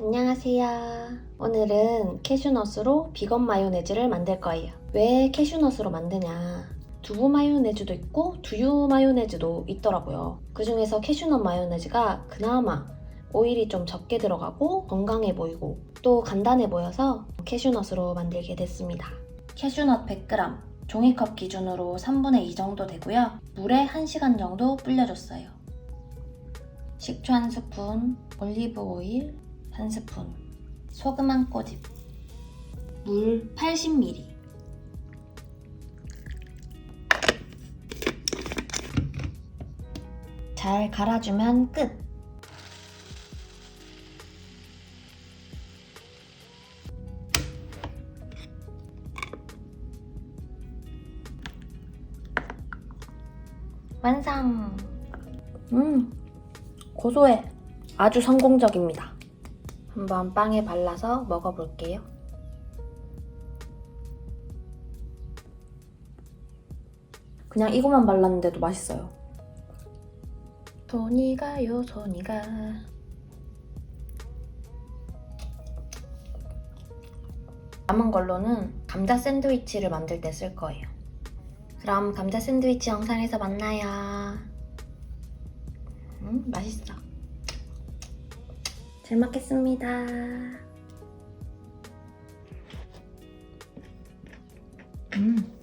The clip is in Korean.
안녕하세요. 오늘은 캐슈넛으로 비건 마요네즈를 만들 거예요. 왜 캐슈넛으로 만드냐? 두부 마요네즈도 있고 두유 마요네즈도 있더라고요. 그 중에서 캐슈넛 마요네즈가 그나마 오일이 좀 적게 들어가고 건강해 보이고 또 간단해 보여서 캐슈넛으로 만들게 됐습니다. 캐슈넛 100g, 종이컵 기준으로 3분의 2 정도 되고요. 물에 1시간 정도 불려줬어요. 식초 한 스푼, 올리브 오일 한 스푼, 소금 한 꼬집, 물 80ml. 잘 갈아주면 끝. 완성! 음, 고소해. 아주 성공적입니다. 한번 빵에 발라서 먹어볼게요. 그냥 이거만 발랐는데도 맛있어요. 손이 가요, 손이 가. 남은 걸로는 감자 샌드위치를 만들 때 쓸 거예요. 그럼 감자 샌드위치 영상에서 만나요. 음, 맛있어. 잘 먹겠습니다. 음.